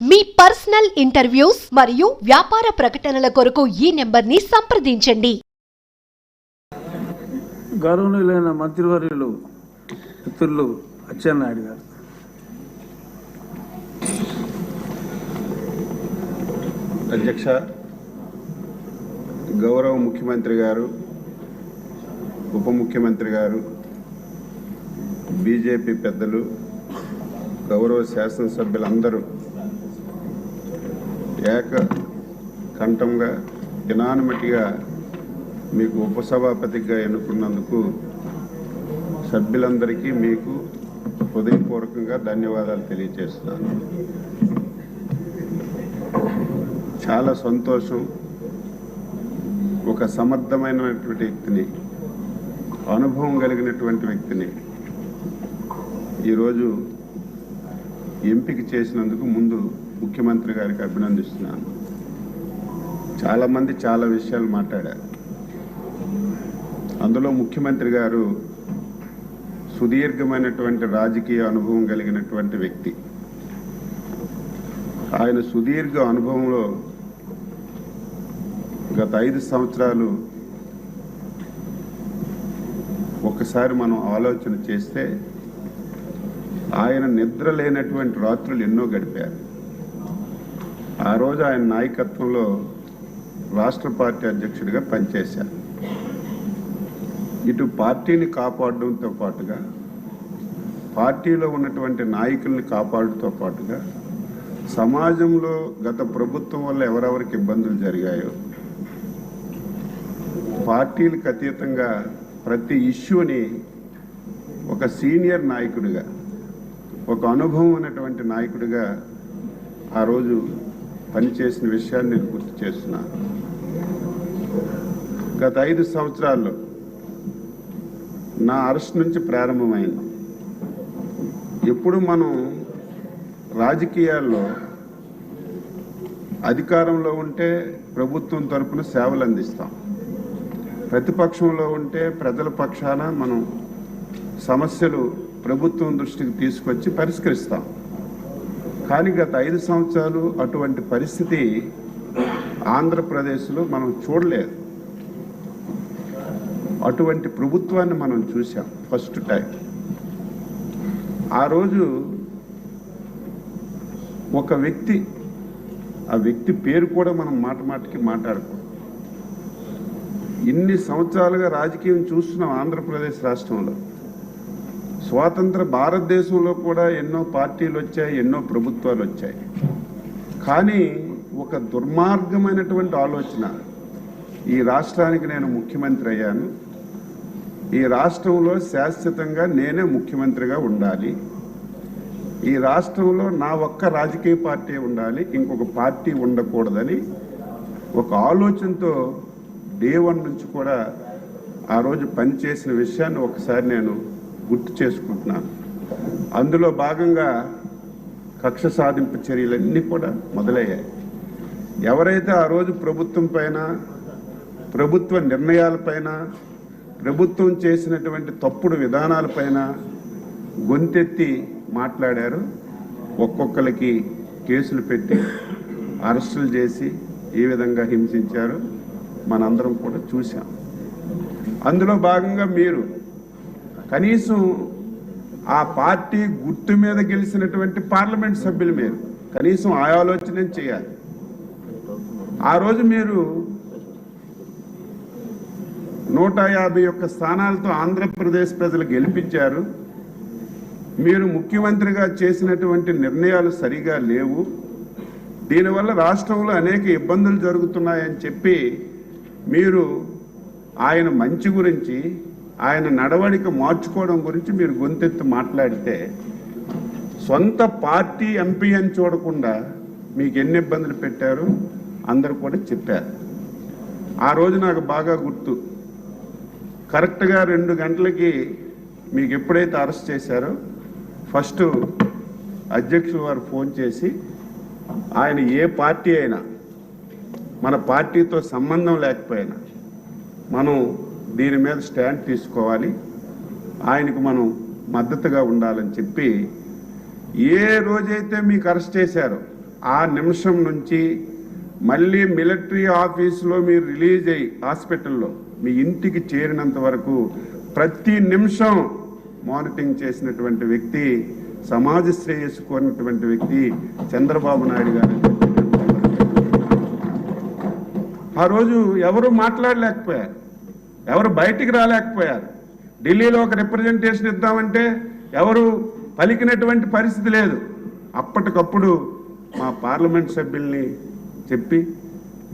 మీ personal interviews మరియు వ్యాపార ప్రకటనల కొరకు ఈ నెంబర్ని సంప్రదించండి. గౌరవనీయులైన మంత్రివర్యులు మిత్రులు అచ్చెన్నాయుడు గారు. అధ్యక్ష గౌరవ ముఖ్యమంత్రి గారు ఉప ముఖ్యమంత్రి గారు బీజేపీ పెద్దలు గౌరవ శాసనసభ్యులందరూ ఏక కంఠంగా యునానిమటిగా మీకు ఉపసభాపతిగా ఎన్నుకున్నందుకు సభ్యులందరికీ మీకు హృదయపూర్వకంగా ధన్యవాదాలు తెలియజేస్తున్నాను. చాలా సంతోషం. ఒక సమర్థమైనటువంటి వ్యక్తిని అనుభవం కలిగినటువంటి వ్యక్తిని ఈరోజు ఎంపిక చేసినందుకు ముందు ముఖ్యమంత్రి గారికి అభినందిస్తున్నాను. చాలామంది చాలా విషయాలు మాట్లాడారు. అందులో ముఖ్యమంత్రి గారు సుదీర్ఘమైనటువంటి రాజకీయ అనుభవం కలిగినటువంటి వ్యక్తి. ఆయన సుదీర్ఘ అనుభవంలో గత ఐదు సంవత్సరాలు ఒకసారి మనం ఆలోచన చేస్తే ఆయన నిద్ర లేనటువంటి రాత్రులు ఎన్నో గడిపారు. ఆ రోజు ఆయన నాయకత్వంలో రాష్ట్ర పార్టీ అధ్యక్షుడిగా పనిచేశారు. ఇటు పార్టీని కాపాడడంతో పాటుగా పార్టీలో ఉన్నటువంటి నాయకుల్ని కాపాడటంతో పాటుగా సమాజంలో గత ప్రభుత్వం వల్ల ఎవరెవరికి ఇబ్బందులు జరిగాయో పార్టీలకు అతీతంగా ప్రతి ఇష్యూని ఒక సీనియర్ నాయకుడిగా ఒక అనుభవం ఉన్నటువంటి నాయకుడిగా ఆ రోజు పనిచేసిన విషయాన్ని నేను గుర్తు చేస్తున్నాను. గత ఐదు సంవత్సరాల్లో నా అరెస్ట్ నుంచి ప్రారంభమైంది. ఎప్పుడు మనం రాజకీయాల్లో అధికారంలో ఉంటే ప్రభుత్వం తరపున సేవలు అందిస్తాం. ప్రతిపక్షంలో ఉంటే ప్రజల పక్షాన మనం సమస్యలు ప్రభుత్వం దృష్టికి తీసుకొచ్చి పరిష్కరిస్తాం. కానీ గత ఐదు సంవత్సరాలు అటువంటి పరిస్థితి ఆంధ్రప్రదేశ్లో మనం చూడలేదు. అటువంటి ప్రభుత్వాన్ని మనం చూసాం ఫస్ట్ టైం. ఆ రోజు ఒక వ్యక్తి ఆ వ్యక్తి పేరు కూడా మనం మాట మాటకి మాట్లాడుకో ఇన్ని సంవత్సరాలుగా రాజకీయం చూస్తున్నాం ఆంధ్రప్రదేశ్ రాష్ట్రంలో. స్వాతంత్ర భారతదేశంలో కూడా ఎన్నో పార్టీలు వచ్చాయి ఎన్నో ప్రభుత్వాలు వచ్చాయి. కానీ ఒక దుర్మార్గమైనటువంటి ఆలోచన. ఈ రాష్ట్రానికి నేను ముఖ్యమంత్రి అయ్యాను. ఈ రాష్ట్రంలో శాశ్వతంగా నేనే ముఖ్యమంత్రిగా ఉండాలి. ఈ రాష్ట్రంలో నా ఒక్క రాజకీయ పార్టీ ఉండాలి ఇంకొక పార్టీ ఉండకూడదని ఒక ఆలోచనతో డే వన్ నుంచి కూడా ఆ రోజు పనిచేసిన విషయాన్ని ఒకసారి నేను గుర్తు చేసుకుంటున్నాను. అందులో భాగంగా కక్ష సాధింపు చర్యలన్నీ కూడా మొదలయ్యాయి. ఎవరైతే ఆ రోజు ప్రభుత్వం పైన ప్రభుత్వ నిర్ణయాలపైన ప్రభుత్వం చేసినటువంటి తప్పుడు విధానాలపైన గొంతెత్తి మాట్లాడారు ఒక్కొక్కరికి కేసులు పెట్టి అరెస్టులు చేసి ఏ విధంగా హింసించారో మనందరం కూడా చూసాం అందులో భాగంగా మీరు కనీసం ఆ పార్టీ గుర్తు మీద గెలిచినటువంటి పార్లమెంట్ సభ్యులు మీరు. కనీసం ఆ ఆలోచన చేయాలి. ఆ రోజు మీరు నూట యాభై ఒక్క స్థానాలతో ఆంధ్రప్రదేశ్ ప్రజలు గెలిపించారు. మీరు ముఖ్యమంత్రిగా చేసినటువంటి నిర్ణయాలు సరిగా లేవు. దీనివల్ల రాష్ట్రంలో అనేక ఇబ్బందులు జరుగుతున్నాయని చెప్పి మీరు ఆయన మంచి గురించి ఆయన నడవడిక మార్చుకోవడం గురించి మీరు గొంతెత్తి మాట్లాడితే సొంత పార్టీ ఎంపీ అని చూడకుండా మీకు ఎన్ని ఇబ్బందులు పెట్టారు? అందరూ కూడా చెప్పారు. ఆ రోజు నాకు బాగా గుర్తు. కరెక్ట్గా రెండు గంటలకి మీకు ఎప్పుడైతే అరెస్ట్ చేశారో ఫస్ట్ అధ్యక్షులు వారు ఫోన్ చేసి ఆయన ఏ పార్టీ అయినా మన పార్టీతో సంబంధం లేకపోయినా మనం దీని మీద స్టాండ్ తీసుకోవాలి. ఆయనకు మనం మద్దతుగా ఉండాలని చెప్పి ఏ రోజైతే మీకు అరెస్ట్ చేశారో ఆ నిమిషం నుంచి మళ్ళీ మిలిటరీ ఆఫీసులో మీరు రిలీజ్ అయ్యి హాస్పిటల్లో మీ ఇంటికి చేరినంత వరకు ప్రతి నిమిషం మానిటరింగ్ చేసినటువంటి వ్యక్తి సమాజ శ్రేయస్సు కోరినటువంటి వ్యక్తి చంద్రబాబు నాయుడు గారు. ఆ రోజు ఎవరు మాట్లాడలేకపోయారు? ఎవరు బయటికి రాలేకపోయారు. ఢిల్లీలో ఒక రిప్రజెంటేషన్ ఇద్దామంటే ఎవరు పలికినటువంటి పరిస్థితి లేదు. అప్పటికప్పుడు మా పార్లమెంట్ సభ్యుల్ని చెప్పి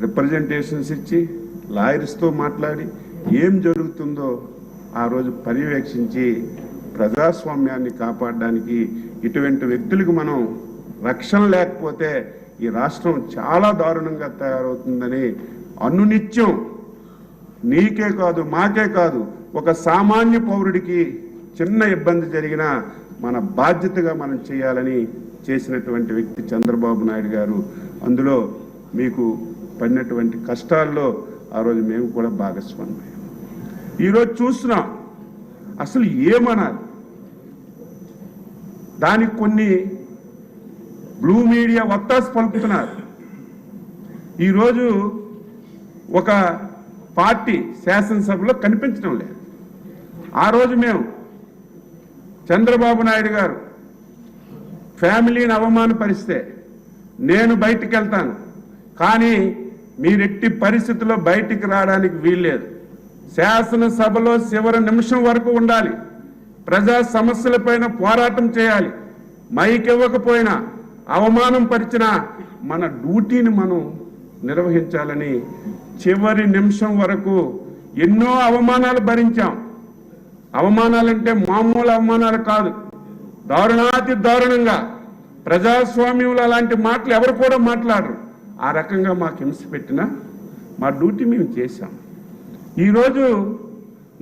రిప్రజెంటేషన్స్ ఇచ్చి లాయర్స్తో మాట్లాడి ఏం జరుగుతుందో ఆ రోజు పర్యవేక్షించి ప్రజాస్వామ్యాన్ని కాపాడడానికి ఇటువంటి వ్యక్తులకు మనం రక్షణ లేకపోతే ఈ రాష్ట్రం చాలా దారుణంగా తయారవుతుందని అనునిత్యం నీకే కాదు మాకే కాదు. ఒక సామాన్య పౌరుడికి చిన్న ఇబ్బంది జరిగినా మన బాధ్యతగా మనం చేయాలని చేసినటువంటి వ్యక్తి చంద్రబాబు నాయుడు గారు. అందులో మీకు పడినటువంటి కష్టాల్లో ఆ రోజు మేము కూడా భాగస్వామ్యం. ఈరోజు చూస్తున్నాం. అసలు ఏమనాలి? దానికి కొన్ని బ్లూ మీడియా వత్తాసు పలుకుతున్నారు. ఈరోజు ఒక పార్టీ శాసనసభలో కనిపించడం లేదు. ఆ రోజు మేము చంద్రబాబు నాయుడు గారు ఫ్యామిలీని అవమానపరిస్తే నేను బయటికి వెళ్తాను కానీ మీరెట్టి పరిస్థితుల్లో బయటికి రావడానికి వీల్లేదు. శాసనసభలో చివరి నిమిషం వరకు ఉండాలి. ప్రజా సమస్యలపైన పోరాటం చేయాలి. మైక్ ఇవ్వకపోయినా అవమానం పరిచినా మన డ్యూటీని మనం నిర్వహించాలని చివరి నిమిషం వరకు ఎన్నో అవమానాలు భరించాం. అవమానాలంటే మామూలు అవమానాలు కాదు. దారుణాతి దారుణంగా ప్రజాస్వామ్యంలో అలాంటి మాటలు ఎవరు కూడా మాట్లాడరు. ఆ రకంగా మాకు హింస పెట్టినా మా డ్యూటీ మేము చేశాం. ఈరోజు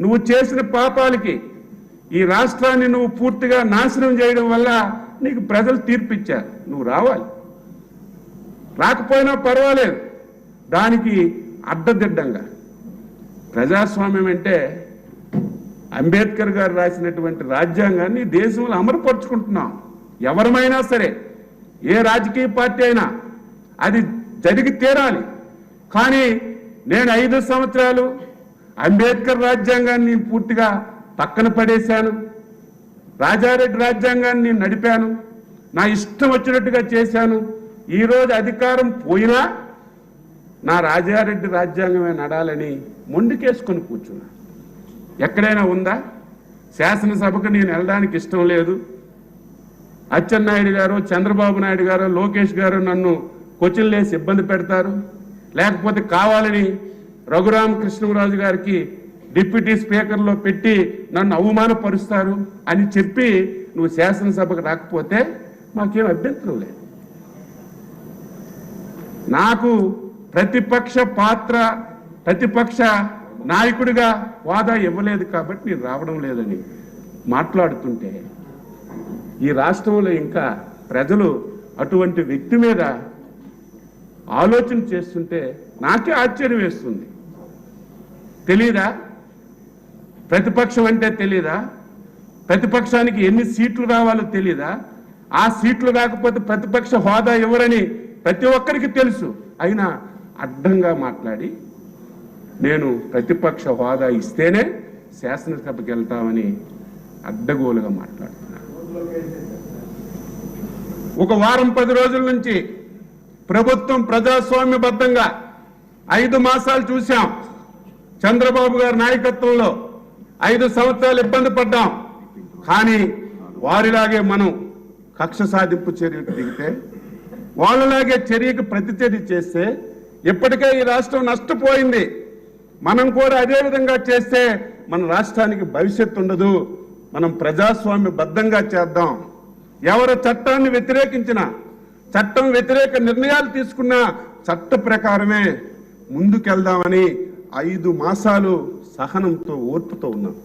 నువ్వు చేసిన పాపాలకి ఈ రాష్ట్రాన్ని నువ్వు పూర్తిగా నాశనం చేయడం వల్ల నీకు ప్రజలు తీర్పిచ్చారు. నువ్వు రావాలి. రాకపోయినా పర్వాలేదు. దానికి అడ్డదిడ్డంగా ప్రజాస్వామ్యం అంటే అంబేద్కర్ గారు రాసినటువంటి రాజ్యాంగాన్ని దేశంలో అమలుపరుచుకుంటున్నాం. ఎవరమైనా సరే ఏ రాజకీయ పార్టీ అయినా అది జరిగి తీరాలి. కానీ నేను ఐదు సంవత్సరాలు అంబేద్కర్ రాజ్యాంగాన్ని పూర్తిగా పక్కన పడేశాను. రాజారెడ్డి రాజ్యాంగాన్ని నేను నడిపాను. నా ఇష్టం వచ్చినట్టుగా చేశాను. ఈరోజు అధికారం పోయినా నా రాజారెడ్డి రాజ్యాంగమే నడాలని మొండికేసుకొని కూర్చున్నా. ఎక్కడైనా ఉందా? శాసనసభకు నేను వెళ్ళడానికి ఇష్టం లేదు. అచ్చెన్నాయుడు గారు చంద్రబాబు నాయుడు గారు లోకేష్ గారు నన్ను కొచ్చిలేసి ఇబ్బంది పెడతారు. లేకపోతే కావాలని రఘురామకృష్ణరాజు గారికి డిప్యూటీ స్పీకర్లో పెట్టి నన్ను అవమానపరుస్తారు అని చెప్పి నువ్వు శాసనసభకు రాకపోతే మాకేం అభ్యంతరం లేదు. నాకు ప్రతిపక్ష పాత్ర ప్రతిపక్ష నాయకుడిగా వాదా ఇవ్వలేదు కాబట్టి నేను రావడం లేదని మాట్లాడుతుంటే ఈ రాష్ట్రంలో ఇంకా ప్రజలు అటువంటి వ్యక్తి మీద ఆలోచన చేస్తుంటే నాకే ఆశ్చర్యం వేస్తుంది. తెలీదా? ప్రతిపక్షం అంటే తెలీదా? ప్రతిపక్షానికి ఎన్ని సీట్లు రావాలో తెలీదా? ఆ సీట్లు రాకపోతే ప్రతిపక్ష హోదా ఇవ్వరని ప్రతి ఒక్కరికి తెలుసు. అయినా అడ్డంగా మాట్లాడి నేను ప్రతిపక్ష హోదా ఇస్తేనే శాసనసభకి వెళ్తామని అడ్డగోలుగా మాట్లాడుతున్నాను. ఒక వారం పది రోజుల నుంచి ప్రభుత్వం ప్రజాస్వామ్యబద్ధంగా ఐదు మాసాలు చూశాం. చంద్రబాబు గారి నాయకత్వంలో ఐదు సంవత్సరాలు ఇబ్బంది పడ్డాం. కానీ వారిలాగే మనం కక్ష సాధింపు చర్యకు దిగితే వాళ్ళలాగే చర్యకు ప్రతిచర్య చేస్తే ఇప్పటికే ఈ రాష్ట్రం నష్టపోయింది. మనం కూడా అదే విధంగా చేస్తే మన రాష్ట్రానికి భవిష్యత్తు ఉండదు. మనం ప్రజాస్వామ్య బద్ధంగా చేద్దాం. ఎవరు చట్టాన్ని వ్యతిరేకించిన చట్టం వ్యతిరేక నిర్ణయాలు తీసుకున్న చట్ట ప్రకారమే ముందుకెళ్దామని ఐదు మాసాలు సహనంతో ఓర్పుతో ఉన్నాం.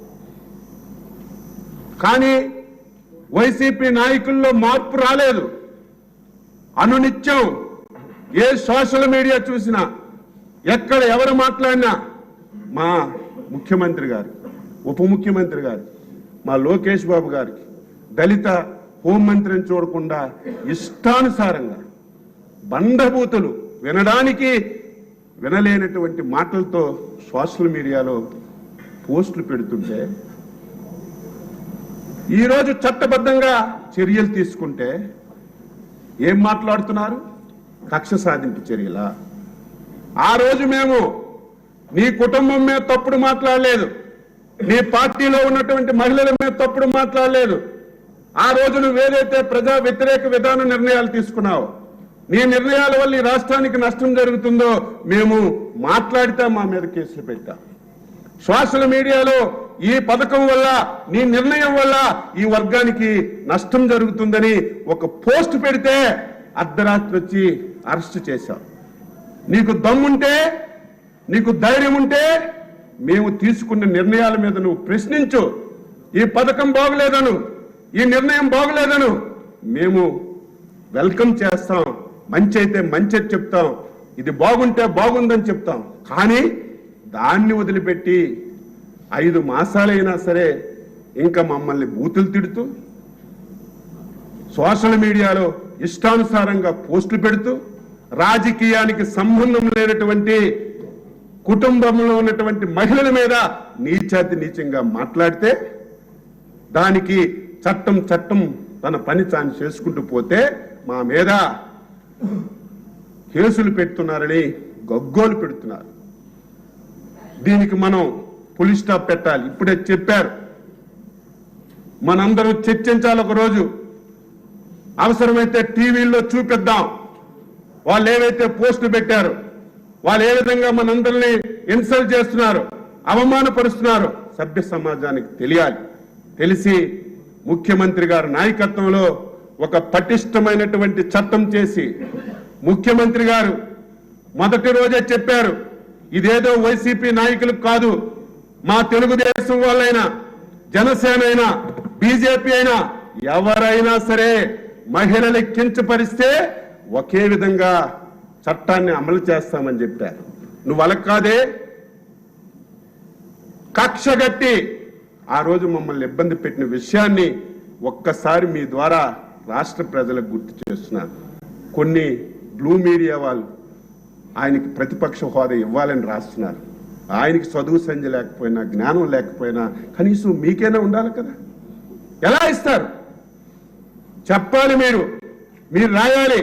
కానీ వైసీపీ నాయకుల్లో మార్పు రాలేదు. అనునిత్యం ఏ సోషల్ మీడియా చూసినా ఎక్కడ ఎవరు మాట్లాడినా మా ముఖ్యమంత్రి గారు ఉప ముఖ్యమంత్రి గారు మా లోకేష్ బాబు గారికి దళిత హోంమంత్రిని చూడకుండా ఇష్టానుసారంగా బండభూతులు వినడానికి వినలేనటువంటి మాటలతో సోషల్ మీడియాలో పోస్టులు పెడుతుంటే ఈరోజు చట్టబద్ధంగా చర్యలు తీసుకుంటే ఏం మాట్లాడుతున్నారు? కక్ష సాధింపు చర్యల. ఆ రోజు మేము నీ కుటుంబం మీద తప్పుడు మాట్లాడలేదు. నీ పార్టీలో ఉన్నటువంటి మహిళల మీద తప్పుడు మాట్లాడలేదు. ఆ రోజు నువ్వు ఏదైతే ప్రజా వ్యతిరేక విధాన నిర్ణయాలు తీసుకున్నావు నీ నిర్ణయాల వల్ల ఈ రాష్ట్రానికి నష్టం జరుగుతుందో మేము మాట్లాడితే మా మీద కేసులు పెట్టా. సోషల్ మీడియాలో ఈ పథకం వల్ల నీ నిర్ణయం వల్ల ఈ వర్గానికి నష్టం జరుగుతుందని ఒక పోస్ట్ పెడితే అర్ధరాత్రి వచ్చి అరెస్ట్ చేశాం. నీకు దమ్ముంటే నీకు ధైర్యం ఉంటే మేము తీసుకున్న నిర్ణయాల మీద నువ్వు ప్రశ్నించు. ఈ పథకం బాగులేదను ఈ నిర్ణయం బాగులేదను. మేము వెల్కమ్ చేస్తాం. మంచి అయితే మంచి చెప్తాం. ఇది బాగుంటే బాగుందని చెప్తాం. కానీ దాన్ని వదిలిపెట్టి ఐదు మాసాలైనా సరే ఇంకా మమ్మల్ని బూతులు తిడుతూ సోషల్ మీడియాలో ఇష్టానుసారంగా పోస్టులు పెడుతూ రాజకీయానికి సంబంధం లేనటువంటి కుటుంబంలో ఉన్నటువంటి మహిళల మీద నీచాతి నీచంగా మాట్లాడితే దానికి చట్టం చట్టం తన పని తాను చేసుకుంటూ పోతే మా మీద కేసులు పెడుతున్నారని గగ్గోలు పెడుతున్నారు. దీనికి మనం పులి స్టాప్ పెట్టాలి. ఇప్పుడే చెప్పారు. మనందరూ చర్చించాలి ఒక రోజు అవసరమైతే టీవీల్లో చూపిద్దాం. వాళ్ళు ఏవైతే పోస్టులు పెట్టారు వాళ్ళు ఏ విధంగా మనందరినీ ఇన్సల్ట్ చేస్తున్నారు అవమానపరుస్తున్నారు సభ్య సమాజానికి తెలియాలి. తెలిసి ముఖ్యమంత్రి గారి నాయకత్వంలో ఒక పటిష్టమైనటువంటి చట్టం చేసి ముఖ్యమంత్రి గారు మొదటి రోజే చెప్పారు ఇదేదో వైసీపీ నాయకులకు కాదు మా తెలుగుదేశం వాళ్ళైనా జనసేన అయినా బీజేపీ అయినా ఎవరైనా సరే మహిళలు కించపరిస్తే ఒకే విధంగా చట్టాన్ని అమలు చేస్తామని చెప్పారు. నువ్వు అలా కాదే కక్షగట్టి ఆ రోజు మమ్మల్ని ఇబ్బంది పెట్టిన విషయాన్ని ఒక్కసారి మీ ద్వారా రాష్ట్ర ప్రజలకు గుర్తు చేస్తున్నారు కొన్ని బ్లూ మీడియా వాళ్ళు ఆయనకి ప్రతిపక్ష హోదా ఇవ్వాలని రాస్తున్నారు. ఆయనకి చదువు సంధ్య లేకపోయినా జ్ఞానం లేకపోయినా కనీసం మీకైనా ఉండాలి కదా? ఎలా ఇస్తారు? చెప్పాలి మీరు. మీరు రాయాలి.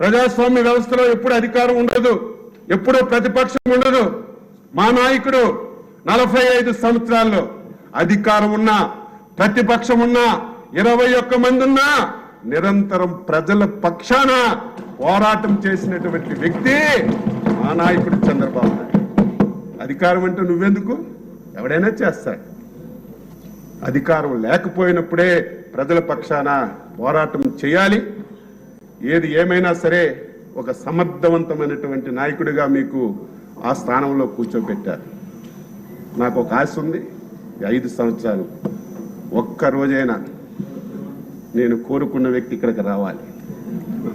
ప్రజాస్వామ్య వ్యవస్థలో ఎప్పుడు అధికారం ఉండదు ఎప్పుడు ప్రతిపక్షం ఉండదు. మా నాయకుడు నలభై ఐదు సంవత్సరాల్లో అధికారం ఉన్నా ప్రతిపక్షం ఉన్నా ఇరవై ఒక్క మంది ఉన్నా నిరంతరం ప్రజల పక్షాన పోరాటం చేసినటువంటి వ్యక్తి మా నాయకుడు చంద్రబాబు నాయుడు. అధికారం అంటే నువ్వెందుకు? ఎవడైనా చేస్తాడు. అధికారం లేకపోయినప్పుడే ప్రజల పక్షాన పోరాటం చేయాలి. ఏది ఏమైనా సరే ఒక సమర్థవంతమైనటువంటి నాయకుడిగా మీకు ఆ స్థానంలో కూర్చోబెట్టారు నాకు ఒక ఆశ ఉంది. ఐదు సంవత్సరాలు ఒక్క రోజైనా నేను కోరుకున్న వ్యక్తి ఇక్కడికి రావాలి.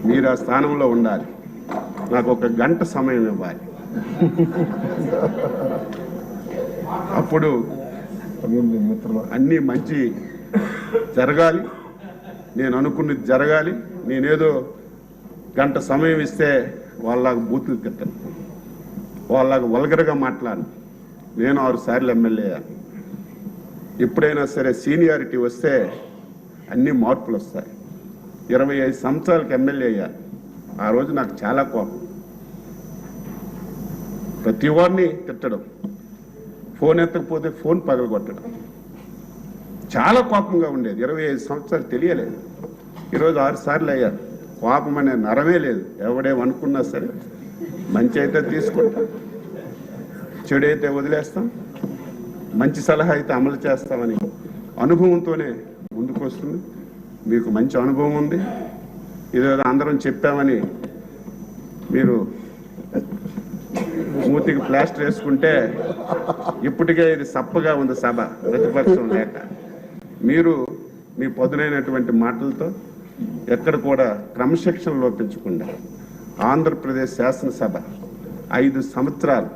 మీరు ఆ స్థానంలో ఉండాలి. నాకు ఒక గంట సమయం ఇవ్వాలి. అప్పుడు అన్నీ మంచి జరగాలి. నేను అనుకున్నది జరగాలి. నేనేదో గంట సమయం ఇస్తే వాళ్ళలాగా బూతులు తిట్టను. వాళ్ళలాగా వల్గరగా మాట్లాడను. నేను ఆరు సార్లు ఎమ్మెల్యే ఎప్పుడైనా సరే సీనియారిటీ వస్తే అన్ని మార్పులు వస్తాయి. ఇరవై ఐదు సంవత్సరాలకు ఎమ్మెల్యే అయ్యా. ఆ రోజు నాకు చాలా కోపం. ప్రతి వారిని తిట్టడం. ఫోన్ ఎత్తకపోతే ఫోన్ పగలగొట్టడం. చాలా కోపంగా ఉండేది. ఇరవై ఐదు సంవత్సరాలు తెలియలేదు. ఈరోజు ఆరు సార్లు అయ్యారు కోపం అనే నరమే లేదు. ఎవడేమనుకున్నా సరే మంచి అయితే తీసుకుంటాం. చెడు అయితే వదిలేస్తాం. మంచి సలహా అయితే అమలు చేస్తామని అనుభవంతోనే ముందుకు వస్తుంది మీకు మంచి అనుభవం ఉంది. ఇదేదో అందరం చెప్పామని మీరు మూతికి ప్లాస్టర్ వేసుకుంటే ఇప్పటికే ఇది సప్పగా ఉంది సభ. ప్రతిపక్షం లేక. మీరు మీ పదునైనటువంటి మాటలతో ఎక్కడ కూడా క్రమశిక్షణ లోపించకుండా ఆంధ్రప్రదేశ్ శాసనసభ ఐదు సంవత్సరాలు.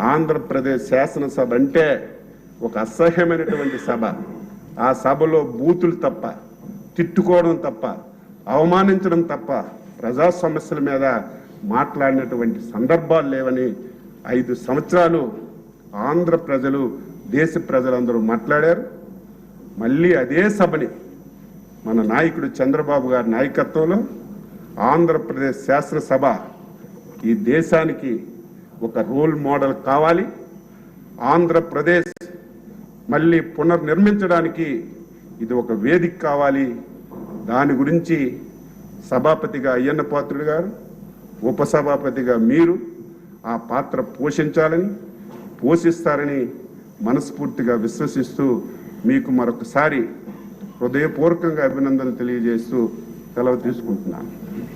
ఆంధ్రప్రదేశ్ శాసనసభ అంటే ఒక అసహ్యమైనటువంటి సభ. ఆ సభలో బూతులు తప్ప తిట్టుకోవడం తప్ప అవమానించడం తప్ప ప్రజా సమస్యల మీద మాట్లాడినటువంటి సందర్భాలు లేవని ఐదు సంవత్సరాలు ఆంధ్ర ప్రజలు దేశ ప్రజలందరూ మాట్లాడారు. మళ్ళీ అదే సభని మన నాయకుడు చంద్రబాబు గారి నాయకత్వంలో ఆంధ్రప్రదేశ్ శాసనసభ ఈ దేశానికి ఒక రోల్ మోడల్ కావాలి. ఆంధ్రప్రదేశ్ మళ్ళీ పునర్నిర్మించడానికి ఇది ఒక వేదిక కావాలి. దాని గురించి సభాపతిగా అయ్యన్న పాత్రుడు గారు ఉపసభాపతిగా మీరు ఆ పాత్ర పోషించాలని పోషిస్తారని మనస్ఫూర్తిగా విశ్వసిస్తూ మీకు మరొకసారి హృదయపూర్వకంగా అభినందనలు తెలియజేస్తూ సెలవు తీసుకుంటున్నాను.